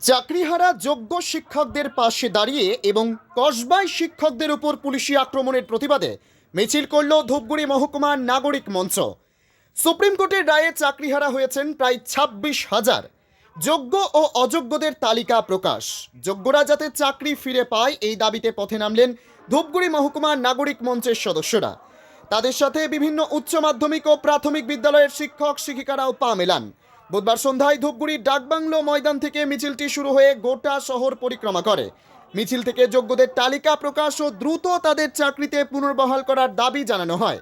চাকরিহারা যোগ্য শিক্ষকদের পাশে দাঁড়িয়ে এবং কসবায় শিক্ষকদের উপর পুলিশি আক্রমণের প্রতিবাদে মিছিল করল ধূপগুড়ি মহকুমার নাগরিক মঞ্চ। সুপ্রিম কোর্টের রায়ে চাকরিহারা হয়েছেন প্রায় ছাব্বিশ হাজার। যোগ্য ও অযোগ্যদের তালিকা প্রকাশ। যোগ্যরা যাতে চাকরি ফিরে পায় এই দাবিতে পথে নামলেন ধূপগুড়ি মহকুমার নাগরিক মঞ্চের সদস্যরা। তাদের সাথে বিভিন্ন উচ্চ মাধ্যমিক ও প্রাথমিক বিদ্যালয়ের শিক্ষক, শিক্ষিকারাও পা মেলান। বুধবার সন্ধ্যায় ধূপগুড়ির ডাকবাংলো ময়দান থেকে মিছিলটি শুরু হয়ে গোটা শহর পরিক্রমা করে। মিছিল থেকে যোগ্যদের তালিকা প্রকাশ ও দ্রুত তাদের চাকরিতে পুনর্বহাল করার দাবি জানানো হয়।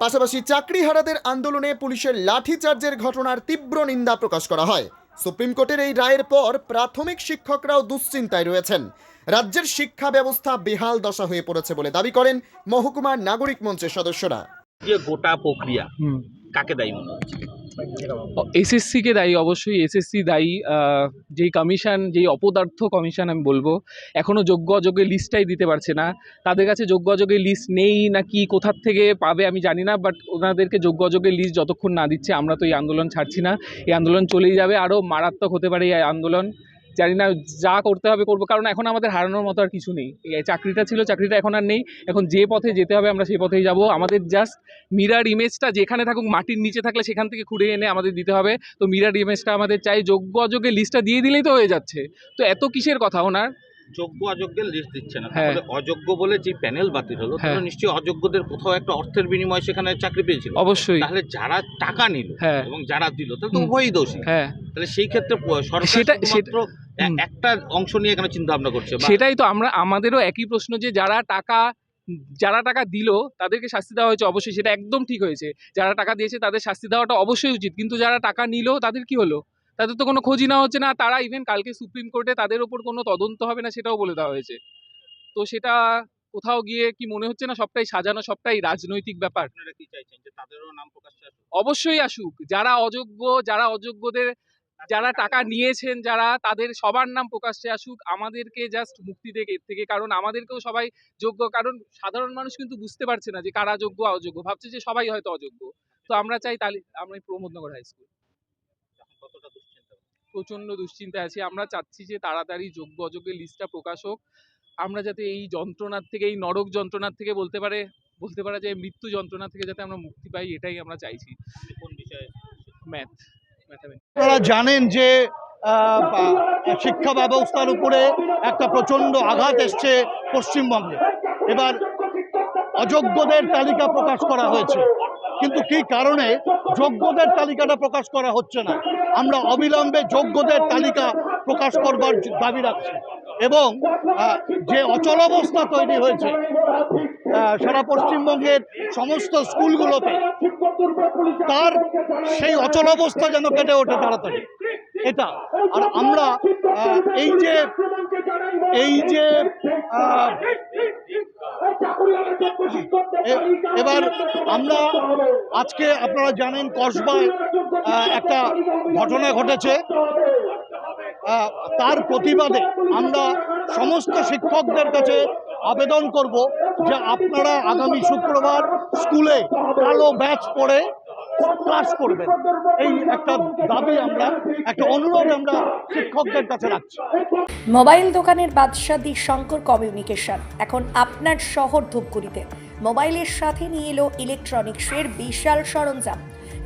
পাশাপাশি চাকরিহারাদের আন্দোলনে পুলিশের লাঠিচার্জের ঘটনার তীব্র নিন্দা প্রকাশ করা হয়। সুপ্রিম কোর্টের এই রায়ের পর প্রাথমিক শিক্ষকরাও দুশ্চিন্তায় রয়েছেন। রাজ্যের শিক্ষা ব্যবস্থা বেহাল দশা হয়ে পড়েছে বলে দাবি করেন মহকুমার নাগরিক মঞ্চের সদস্যরা। যে গোটা প্রক্রিয়া কাকে দায়ী মনে হচ্ছে? এসএসসিকে দায়ী, অবশ্যই এসএসসি দায়ী যেই কমিশন যেই অপদার্থ কমিশন আমি বলব এখনও যোগ্য অযোগ্যের লিস্টটাই দিতে পারছে না। তাদের কাছে যোগ্য অযোগ্যের লিস্ট নেই না কি, কোথার থেকে পাবে আমি জানি না বাট ওনাদেরকে যোগ্য অযোগ্যের লিস্ট যতক্ষণ না দিচ্ছে, আমরা তো এই আন্দোলন ছাড়ছি না। এই আন্দোলন চলেই যাবে আরও মারাত্মক হতে পারে এই আন্দোলন। জানি না যা করতে হবে করব। কারণ এখন আমাদের হারানোর মতো আর কিছু নেই। চাকরিটা ছিল চাকরিটা এখন আর নেই। এখন যে পথে যেতে হবে আমরা সেই পথেই যাব। আমাদের জাস্ট মিরার ইমেজটা যেখানে থাকুক মাটির নিচে থাকলে সেখান থেকে খুঁড়ে এনে আমাদের দিতে হবে। তো মিরার ইমেজটা আমাদের চাই। যোগ্য অযোগ্যের লিস্টটা দিয়ে দিলেই তো হয়ে যাচ্ছে। তো এত কিসের কথা ওনার? যোগ্য অযোগ্যের লিস্ট দিচ্ছে না। হ্যাঁ। তাহলে অযোগ্য বলে যে প্যানেল বাতিল হলো হ্যাঁ। তাহলে নিশ্চয়ই অযোগ্যদের কোথাও একটা অর্থের বিনিময়ে সেখানে চাকরি পেয়েছিল। অবশ্যই। তাহলে যারা টাকা নিল হ্যাঁ। এবং যারা দিল তাহলে তো। উভয়ই দোষী। হ্যাঁ। তাহলে সেই ক্ষেত্রে সরকার সেটা-। একটা অংশ নিয়ে এখানে চিন্তা ভাবনা করছে সেটাই তো আমরা আমাদেরও একই প্রশ্ন যে যারা টাকা যারা টাকা দিল তাদেরকে শাস্তি দেওয়া হয়েছে অবশ্যই সেটা একদম ঠিক হয়েছে। যারা টাকা দিয়েছে তাদের শাস্তি দেওয়াটা অবশ্যই উচিত। কিন্তু যারা টাকা নিল তাদের কি হলো? তাদের তো কোনো খোঁজই নেওয়া হচ্ছে না। তারা ইভেন কালকে সুপ্রিম কোর্টে তাদের ওপর কোনো তদন্ত হবে না সেটাও বলে দেওয়া হয়েছে। তো সেটা কোথাও গিয়ে কি মনে হচ্ছে না? সবটাই সাজানো সবটাই রাজনৈতিক ব্যাপার। আপনারা কি চাইছেন তাদেরও নাম অবশ্যই আসুক। যারা অযোগ্য যারা অযোগ্যদের যারা টাকা নিয়েছেন যারা তাদের সবার নাম প্রকাশ্যে আসুক আমাদেরকে জাস্ট মুক্তি এর থেকে। কারণ আমাদেরকেও সবাই যোগ্য। কারণ সাধারণ মানুষ কিন্তু বুঝতে পারছে না যে কারা যোগ্য অযোগ্য। ভাবছে যে সবাই হয়তো অযোগ্য। তো আমরা চাই তাহলে আমরা প্রমোদনগর হাই স্কুল প্রচণ্ড দুশ্চিন্তায় আছি। আমরা চাচ্ছি যে তাড়াতাড়ি যোগ্য অযোগ্যের লিস্টটা প্রকাশ হোক। আমরা যাতে এই যন্ত্রণার থেকে এই নরক যন্ত্রণার থেকে বলতে পারে বলতে পারা যায় মৃত্যু যন্ত্রণা থেকে যাতে আমরা মুক্তি পাই এটাই আমরা চাইছি। কোন বিষয়ে? ম্যাথ আপনারা জানেন যে শিক্ষা ব্যবস্থার উপরে একটা প্রচণ্ড আঘাত এসছে পশ্চিমবঙ্গে। এবার অযোগ্যদের তালিকা প্রকাশ করা হয়েছে। কিন্তু কি কারণে যোগ্যদের তালিকাটা প্রকাশ করা হচ্ছে না? আমরা অবিলম্বে যোগ্যদের তালিকা প্রকাশ করবার দাবি রাখছি। এবং যে অচলাবস্থা তৈরি হয়েছে সারা পশ্চিমবঙ্গের সমস্ত স্কুলগুলোতে তার সেই অচলাবস্থা যেন কেটে ওঠে তাড়াতাড়ি। এটা। আর আমরা এই যে এই যে এবার আমরা আজকে আপনারা জানেন কসবায় একটা ঘটনা ঘটেছে। তার প্রতিবাদে আমরা সমস্ত শিক্ষকদের কাছে আবেদন করব। যে আপনারা আগামী শুক্রবার স্কুলে কালো ব্যাচ পরে ক্লাস করবেন। এই একটা দাবি আমরা, একটা অনুরোধ আমরা শিক্ষকদের কাছে রাখছি। মোবাইল দোকানের বাদশাদি শঙ্কর কমিউনিকেশন। এখন আপনার শহর ধূপগুড়িতে। মোবাইলের সাথে নিয়ে এলো ইলেকট্রনিক্সের বিশাল সরঞ্জাম।